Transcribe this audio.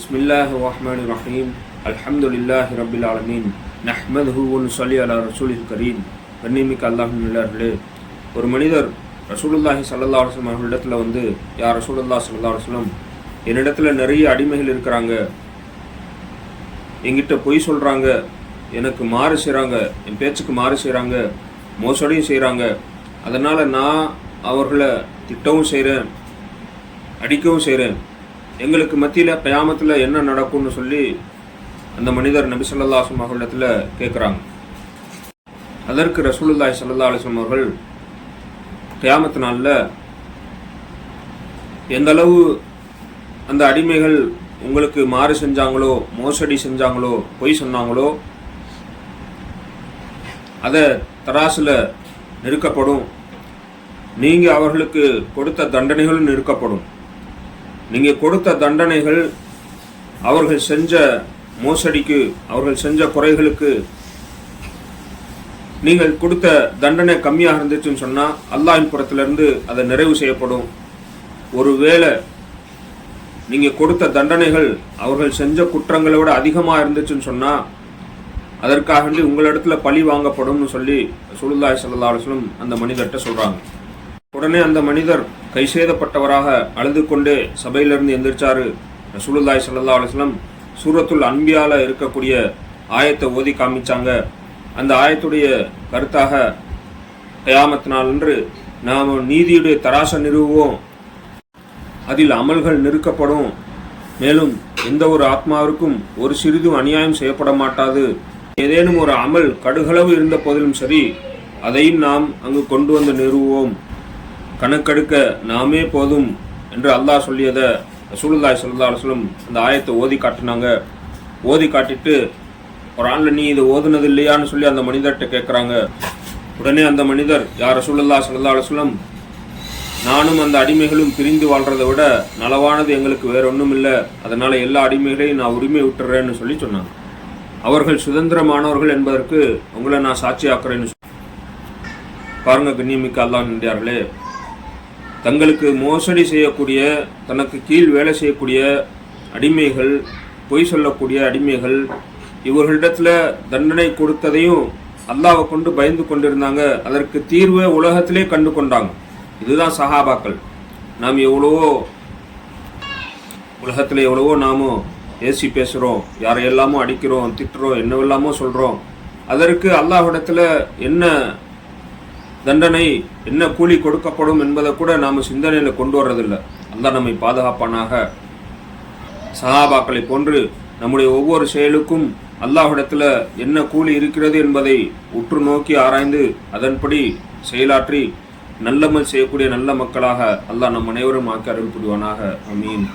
பிஸ்மில்லாஹ் ரஹ்மான் ரஹீம் அல்ஹம்துலில்லாஹ் ரபில் ஆலமீன் நஹ்மது ஒன் சொல்லி அலா ரசூலில் கரீம் கண்ணிமிக்கு அல்லாஹும் இல்லார்களே ஒரு மனிதர் ரசூலுல்லாஹி சல்லா அலுவலம் அவர்களிடத்தில் வந்து யார் ரசூலுல்லா சல்லா அலுவலம் என்னிடத்தில் நிறைய அடிமைகள் இருக்கிறாங்க. என்கிட்ட பொய் சொல்கிறாங்க எனக்கு மாறு செய்கிறாங்க என் பேச்சுக்கு மாறு செய்கிறாங்க மோசடியும் செய்கிறாங்க அதனால் நான் அவர்களை திட்டவும் செய்கிறேன் அடிக்கவும் செய்கிறேன் எங்களுக்கு மத்தியில் கயாமத்தில் என்ன நடக்கும்னு சொல்லி அந்த மனிதர் நபி ஸல்லல்லாஹு அவர்களிடத்தில் கேட்குறாங்க அதற்கு ரசூலுல்லாய் சல்லா அலிஸ்லம் அவர்கள் கயாமத்து நாளில் எந்தளவு அந்த அடிமைகள் உங்களுக்கு மாறு செஞ்சாங்களோ மோசடி செஞ்சாங்களோ பொய் சொன்னாங்களோ அதை தராசில் நெருக்கப்படும். நீங்கள் அவர்களுக்கு கொடுத்த தண்டனைகளும் நெருக்கப்படும். நீங்கள் கொடுத்த தண்டனைகள் அவர்கள் செஞ்ச மோசடிக்கு அவர்கள் செஞ்ச குறைகளுக்கு நீங்கள் கொடுத்த தண்டனை கம்மியாக இருந்துச்சுன்னு சொன்னால் அல்லாஹின் புறத்திலிருந்து அதை நிறைவு செய்யப்படும். ஒருவேளை நீங்கள் கொடுத்த தண்டனைகள் அவர்கள் செஞ்ச குற்றங்களை விட அதிகமாக இருந்துச்சுன்னு சொன்னால் அதற்காக வேண்டி உங்களிடத்துல பழி வாங்கப்படும்னு சொல்லி சுலுல்லாய் சல்லா அலுவலம் அந்த மனிதர்கிட்ட சொல்கிறாங்க உடனே அந்த மனிதர் கை சேதப்பட்டவராக அழுது கொண்டே சபையிலிருந்து எந்திரிச்சாரு ரசூலுல்லாய் சல்லா அலுவலம் சூரத்துல் அன்பியால் இருக்கக்கூடிய ஆயத்தை ஓதி காமிச்சாங்க. அந்த ஆயத்துடைய கருத்தாக கயாமத் நாளன்று நாம் நீதியுடைய தராசை நிறுவுவோம். அதில் அமல்கள் நிறுக்கப்படும். மேலும் எந்த ஒரு ஆத்மாவிற்கும் ஒரு சிறிதும் அநியாயம் செய்யப்பட மாட்டாது. ஏதேனும் ஒரு அமல் கடுகளவு இருந்த போதிலும் சரி அதையும் நாம் அங்கு கொண்டு வந்து நிறுவுவோம் கணக்கெடுக்க நாமே போதும் என்று அல்லாஹ் சொல்லியதை ரசூலுல்லாய் சல்லா அலுவலம் அந்த ஆயத்தை ஓதி காட்டினாங்க. ஓதி காட்டிட்டு ஒரு ஆண்டில் நீ இதை ஓதுனது இல்லையான்னு சொல்லி அந்த மனிதர்கிட்ட கேட்குறாங்க உடனே அந்த மனிதர் யார் ரசூலுல்லா சல்லா அலுவலம் நானும் அந்த அடிமைகளும் பிரிந்து வாழ்றதை விட நலவானது எங்களுக்கு வேற ஒன்றும் இல்லை. அதனால் எல்லா அடிமைகளையும் நான் உரிமை விட்டுறேன்னு சொல்லி சொன்னாங்க. அவர்கள் சுதந்திரமானவர்கள் என்பதற்கு உங்களை நான் சாட்சியாக்குறேன்னு சொல்லி பாருங்க கண்ணியமிக்க அல்லாஹ் நன்றியார்களே. தங்களுக்கு மோசடி செய்யக்கூடிய தனக்கு கீழ் வேலை செய்யக்கூடிய அடிமைகள் பொய் சொல்லக்கூடிய அடிமைகள் இவர்களிடத்தில் தண்டனை கொடுத்ததையும் அல்லாவை கொண்டு பயந்து கொண்டிருந்தாங்க. அதற்கு தீர்வை உலகத்திலே கண்டு கொண்டாங்க. இதுதான் சஹாபாக்கள். நாம் எவ்வளவோ உலகத்தில் எவ்வளவோ நாமும் ஏசி பேசுகிறோம் யாரை எல்லாமோ அடிக்கிறோம் திட்டுறோம் என்னவெல்லாமோ சொல்கிறோம் அதற்கு அல்லாஹ்விடத்தில் என்ன தண்டனை என்ன கூலி கொடுக்கப்படும் என்பதை கூட நாம் சிந்தனையில் கொண்டு வர்றதில்லை. அல்லாஹ் நம்மை பாதுகாப்பானாக சகாபாக்களை போன்று நம்முடைய ஒவ்வொரு செயலுக்கும் அல்லாஹிடத்தில் என்ன கூலி இருக்கிறது என்பதை உற்று நோக்கி ஆராய்ந்து அதன்படி செயலாற்றி நல்லமல் செய்யக்கூடிய நல்ல மக்களாக அல்லாஹ் நம் அனைவரும் ஆக்கி அருள் புரிவானாக அமீன்